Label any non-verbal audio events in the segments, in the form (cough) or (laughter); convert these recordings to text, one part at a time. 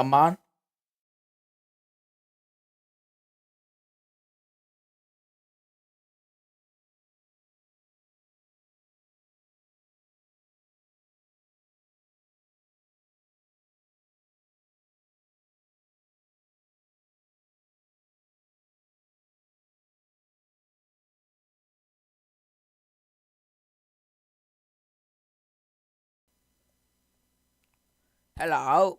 잠만. Hello,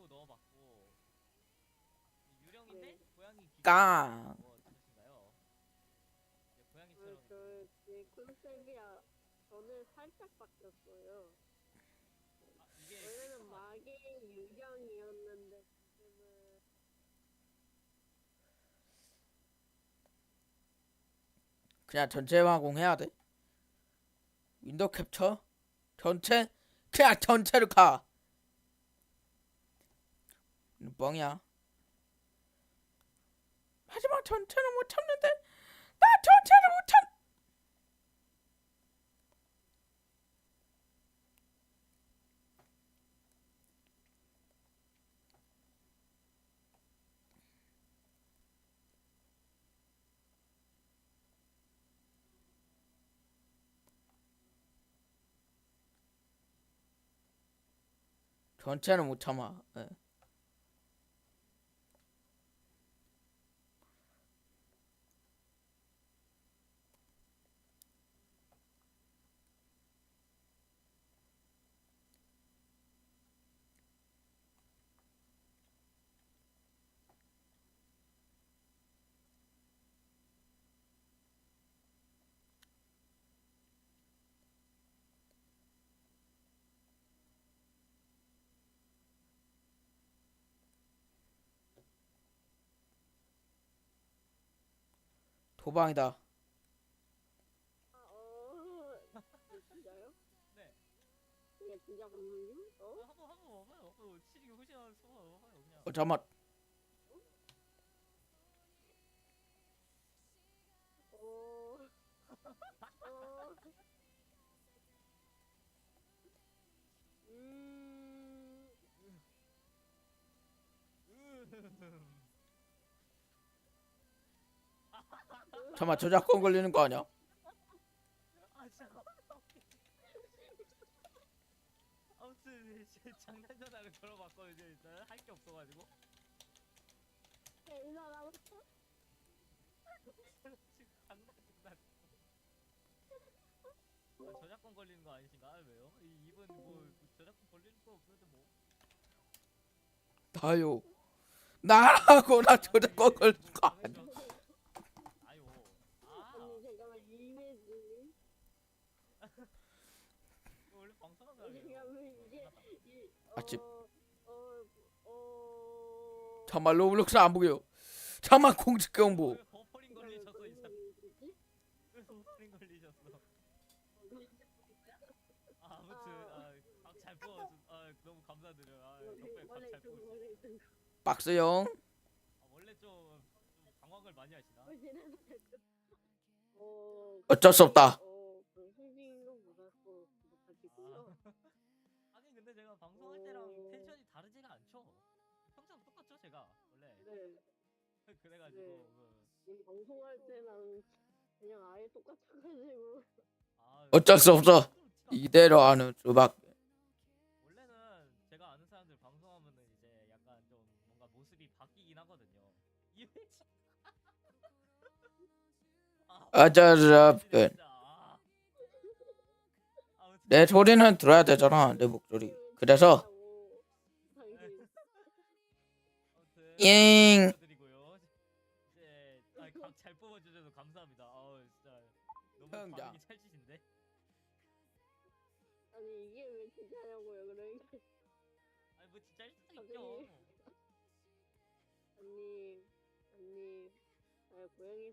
유령이었는데 지금은 그냥 전체 완공해야 돼. 윈도우 캡처 전체 그냥 전체로 가. 뻥이야. 하지만 전체는 못 참는데 나 전체를 못 참. 전체는 못 참아. 예. 도방이다. 아, 어, 어, 음, 잠만 저작권 걸리는 거 아니야? 아 잠깐. 아무튼 이제 장난 전화를 걸어봤거든요. 일단 할 게 없어가지고. 일로 나와. 지금 장난 장난. 아, 저작권 걸리는 거 아니신가? (laughs) 아, 왜요? 이 이분 뭐 저작권 걸리는 거 없는데 뭐. 나요. 나라고 나 저작권 걸리는 거 아니야. 아유. 아, 언니 잠깐만 이메지. 원래 방송하면 잠깐만 이게 이 아침. 어, 어, 어. 잠만 로블록스 안 보게요. 잠만 공직 경보. 왜 버퍼링 걸리셨어 이 사람? 뭐지? 왜 버퍼링 걸리셨어? 아, 아무튼 아각잘 뽑아서 아 너무 감사드려요. 아 덕분에 원래 각잘 좀 뽑았어. 원래 좀 박스영. 아, 원래 좀, 좀 방황을 많이 하시나? 어, 어쩔 수 없다. 어쩔 수 없어. 이대로 하는 수밖에. 원래는 제가 아는 사람들 방송하면은 이제 약간 좀 뭔가 모습이 바뀌긴 하거든요. 어쩔 수 없군. 내 소리는 들어야 되잖아. 내 목소리. 그래서 (laughs) 아무튼 잉.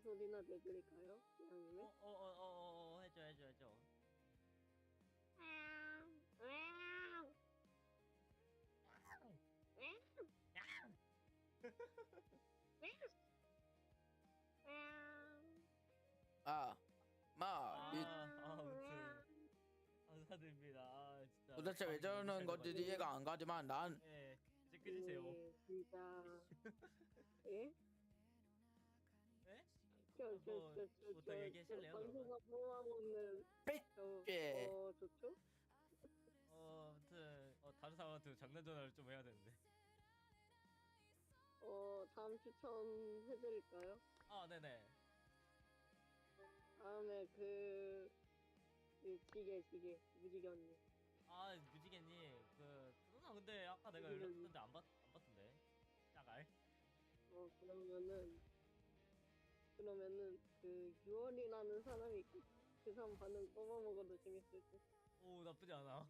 소리나 내드릴까요? 양님의? 어어 어 어 해줘 해줘 해줘. 아, 마, 아, 이, 아무튼 감사드립니다. 아 진짜. 도대체 왜 저러는 건지 이해가 안 가지만 난 예, 이제. 네, 진짜. (laughs) 예? 예? 저, 저, 뭐, 저, 저, 뭐 저, 더 얘기하실래요, 저 보호하고는 삐! 저, 예. 어, 좋죠? 어, 아무튼 어, 다른 사람한테 장난 전화를 좀 해야 되는데. 어, 다음 추천해드릴까요? 아, 네네. 다음에 그, 그 지게, 지게, 무지개 언니. 아, 무지개님, 그 누나 근데 아까 내가 무지개님. 연락했는데 안 받, 안 받던데. 짜갈. 어, 그러면은, 그러면은, 그, 6월이라는 사람이 있고, 그 사람 반응 뽑아먹어도 재밌을 듯. 오, 나쁘지 않아.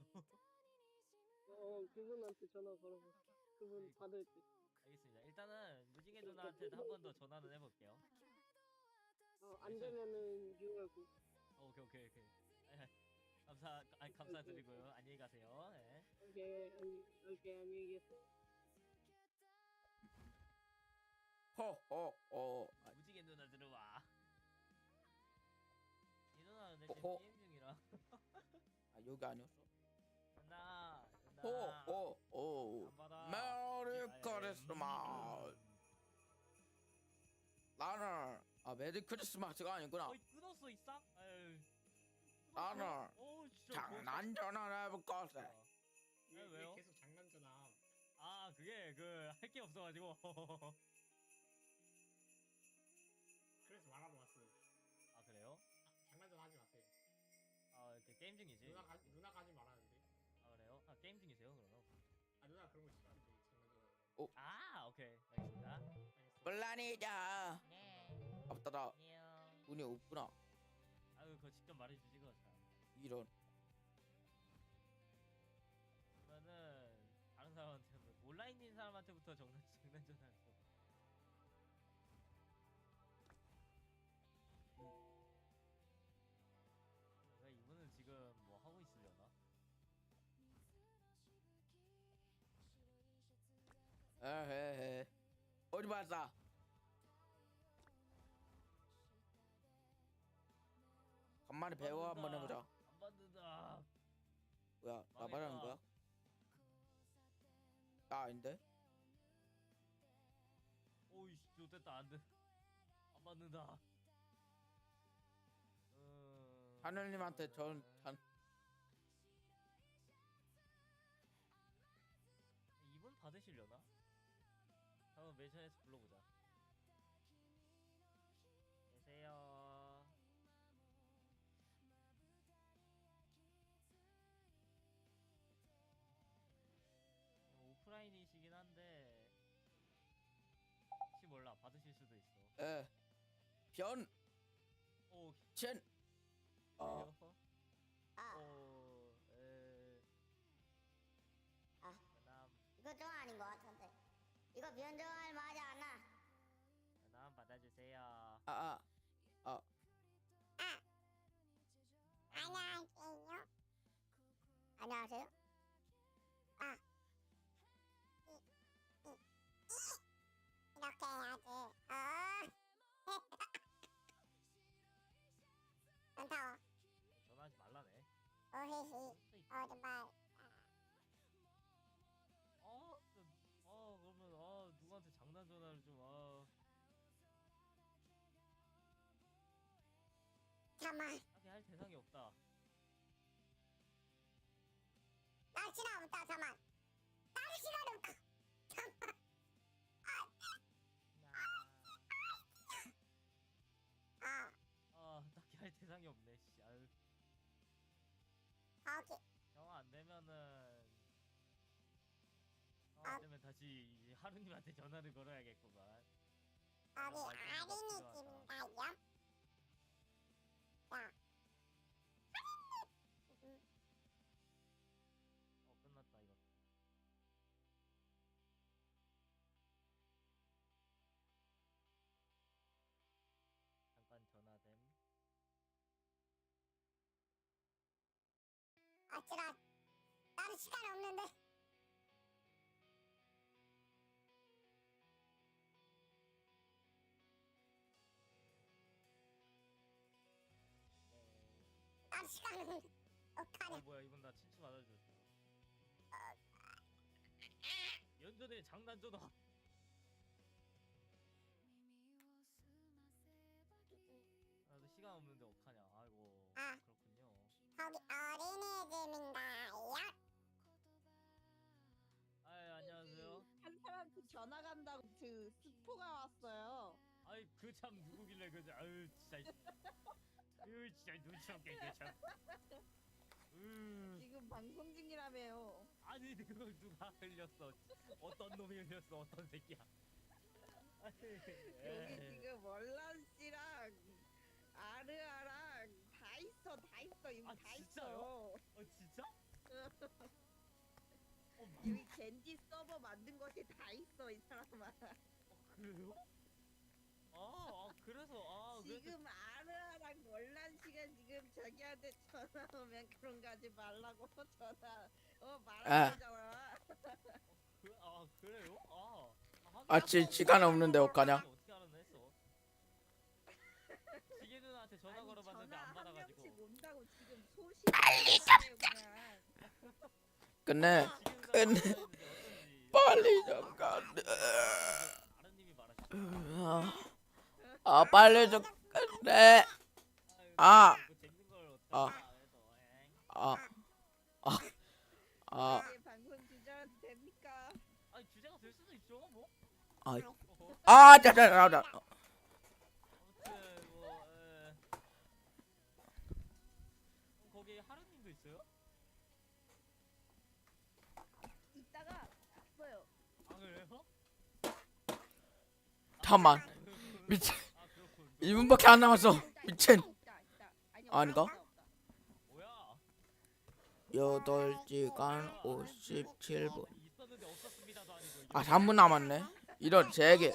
어, 그분한테 전화 걸어보세요. 그분 네. 받을 듯. 알겠습니다. 일단은 무지개 누나한테 한 번 더 전화는 해볼게요. 어, 안 되면은 6월 9. 어, 오케이, 오케이, 오케이. 예, 감사, 아니, 감사드리고요. 안녕히 가세요. 예. 오케이, 아니, 오케이, 안녕히 계세요. 허허허 무지 어허. 게임 중이라. 아 여기 아니었어 누나, 누나. 호호호 안 받아. 메리 예, 크리스마스 음. 나는 아 메리 크리스마스가 아니구나 어이 끊었어 이 싹? 아유. 나는 오 진짜. 장난 전화를 해볼 것에 어. 왜, 왜, 왜요? 왜 계속 장난 전화 아 그게 그 할 게 없어가지고. (laughs) 아 누나 그런 거 싫어하는데 장난전화 아 오케이. 알겠습니다. 물론이자! 네. 없더라 안녕. 운이 없구나. 아유 그거 직접 말해주지 그거 참. 이런. 그러면은 다른 사람한테 뭐 온라인 인 사람한테부터 장난 장난 전화를 에헤헤 어디 봤어 간만에 배워 한번 해보자 안 받는다. 뭐야 나 망했다. 말하는 거야? 나 아닌데? 오이씨 좋됐다 안 돼. 안 받는다. 음... 하늘님한테 전 단, 이분 받으시려나? 한번 매션에서 불러보자. 계세요. 어, 오프라인이시긴 한데 혹시 몰라 받으실 수도 있어. 에, 변, 오, 첸, 어, 주세요. 아, 아, 아, 안녕하세요. 안녕하세요. 아, 이, 이, 이. 이렇게 해야지. 어. (laughs) 괜찮아. 전화하지 말라네. 오히히. 잠만. 하게 할 대상이 없다. 나 시간 없다. 잠만. 나는 시간 없다. 잠만. 아, 아, 딱히 할 대상이 없네. 씨, 아유, 거기. 형안 되면은, 형 아. 안 되면 다시 이제 하루님한테 전화를 걸어야겠구만. 거기 아, 아린이. 집인가요? 아찔아 나는 시간 없는데 나는 시간 없는데 어 어떡하냐 뭐야 이분 나 친추 받아주셨어. 연전의 장난 전화. 어린이집인가요? 아 안녕하세요. 한 사람한테 전화 간다고 그 스포가 왔어요. 아이 그 참 누구길래 그저 아유 진짜. 아유 진짜 눈치 없게 이게 참. 으, 지금 방송 중이라며요. 아니 그걸 누가 흘렸어? 어떤 놈이 흘렸어? 어떤 새끼야? 아니, 여기 에이. 지금 월란 씨랑 아르아랑 다 있어, 다 있어, 여기 아, 다 진짜요? 있어. 어 진짜? (laughs) 어, 여기 겐지 서버 만든 것이 다 있어, 이 사람아. 그래요? 아, 아 그래서 아 그래서 지금 아르아랑 월란 씨가 지금 자기한테 전화 오면 그런 거 하지 말라고 (laughs) 전화 어 아. 말하잖아. 그, 아 그래요? 아 아, 지- 시간 없는데 어떡하냐? 빨리 그냥. 끝내. 끝내. 빨리 좀 가. 아, 아 빨리 좀 끝내. 아. 아. 아, 아, 아, 방송 주제는 됩니까? 아니 주제가 될 수도 있죠 뭐. 아. 아, 자, 자, 자, 자. 아무튼 뭐 에... 어, 거기 하루님도 있어요? 이따가 왔어요. 아 그래요? 잠만. 미친. 아 그렇군. 2분밖에 안 남았어. 미친. 아닌가? 없다, 없다. 뭐야? 8시간 57분. 아니, 있었는데 없었습니다도 아니고. 이게 아, 3분 남았네. 이런 세개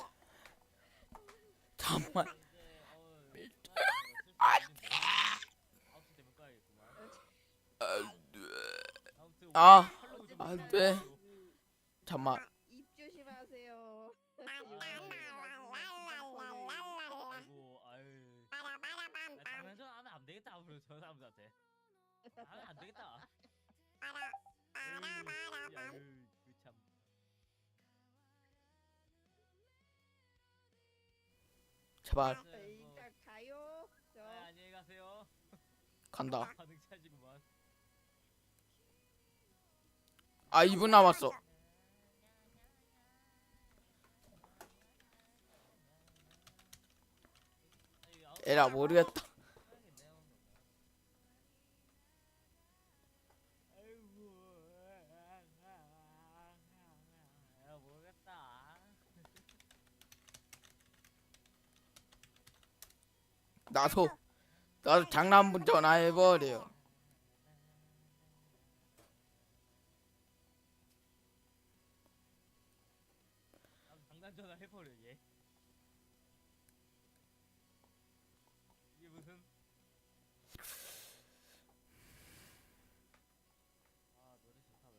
잠만. 이제, 어, 아, 슬픈 일인데. 아홉시 되면 까야겠구만. 아무튼 아, 팔로우 좀안 부탁드려요. 돼. 잠만. 입 조심하세요. 아이고 아유. 야, 장난전 하면 안 되겠다 앞으로 저 사람들한테. 하면 안 되겠다. (laughs) 아유, 그 참. 제발 네, 뭐, 가요. 저 아, 안녕히 가세요. 간다. (laughs) 반응 차지구만. 아, 2분 남았어. 에라 모르겠다. 해야겠네요. 아이고, 야 모르겠다. 나도 나도 장난문 전화해버려. 장난 전화 해버려 얘. 이게 무슨? 아 노래 좋다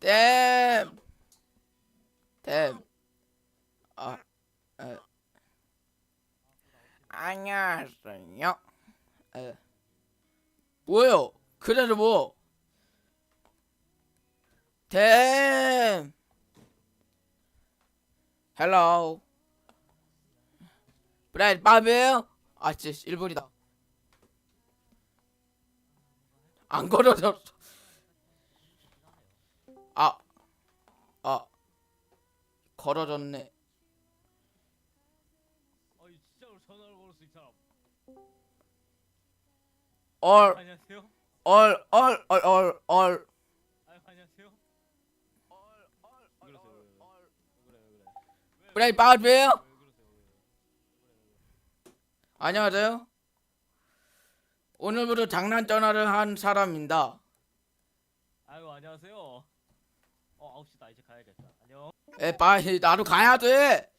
근데. 땜. 땜. 아, 에. 안녕하세요. 에. 뭐요? 그래도 뭐? 땜. 헬로. 브라이드 바비요? 아, 진짜 1분이다. 안 걸어졌어. 아, 아, 걸어졌네. 얼, 안녕하세요. 얼, 얼, 얼, 얼, 얼. 아 안녕하세요. 왜, 왜. 안녕하세요. 오늘부터 장난 전화를 한 사람입니다. 아이고 안녕하세요. 어 9시다 이제 가야겠다. 안녕. 에, 빨리 나도 가야 돼.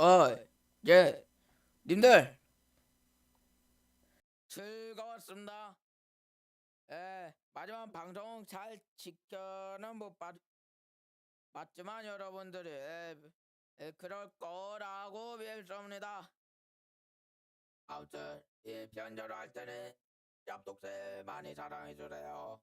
어, 예, 님들 즐거웠습니다. 예, 마지막 방송 잘 지켜는 못 봤, 봤지만 여러분들이 예, 예, 그럴 거라고 믿습니다. 아무튼 이 편집을 할 때는 엽독새 많이 사랑해 주세요.